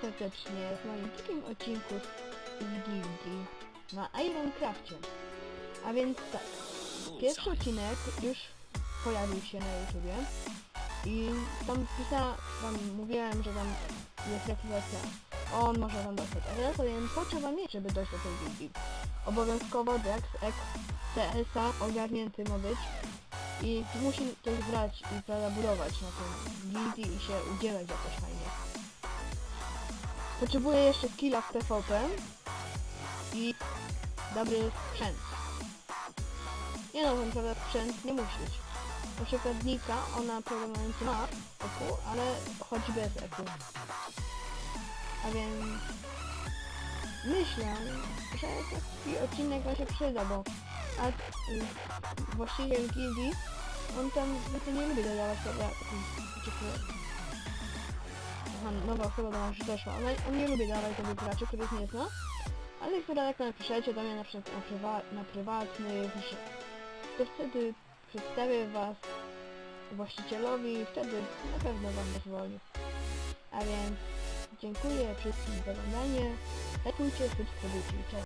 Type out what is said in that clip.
serdecznie w moim drugim odcinku z Gildii na Ironcrafcie. A więc tak, pierwszy odcinek już pojawił się na YouTubie i tam pisała, tam mówiłem, że tam jest rekrutacja. On może wam dostać adres, więc potrzeba mieć, żeby dojść do tej gildii. Obowiązkowo Dex, X, TSA ogarnięty ma być i musi coś brać i prawda budować na tym gildii i się udzielać jakoś fajnie. Potrzebuję jeszcze skilla w PvP i dobry sprzęt. Nie no, ten prawda sprzęt nie musi być. Na przykład Nika, ona programujący ma eku, ale chodzi bez eku. A więc myślę, że taki odcinek wam się przyda, bo a, y, właściciel gildii, on tam zwykle nie lubi dodawać prawda, Aha, nowa osoba do nas doszła. On, on nie lubi dawać do graczy, których nie zna. Ale jak tak napiszecie do mnie na przykład na, prywa, na prywatny, to wtedy przedstawię was właścicielowi i wtedy na pewno wam pozwoli. A więc dziękuję wszystkim za oglądanie. Lajkujcie, subskrybujcie. Cześć.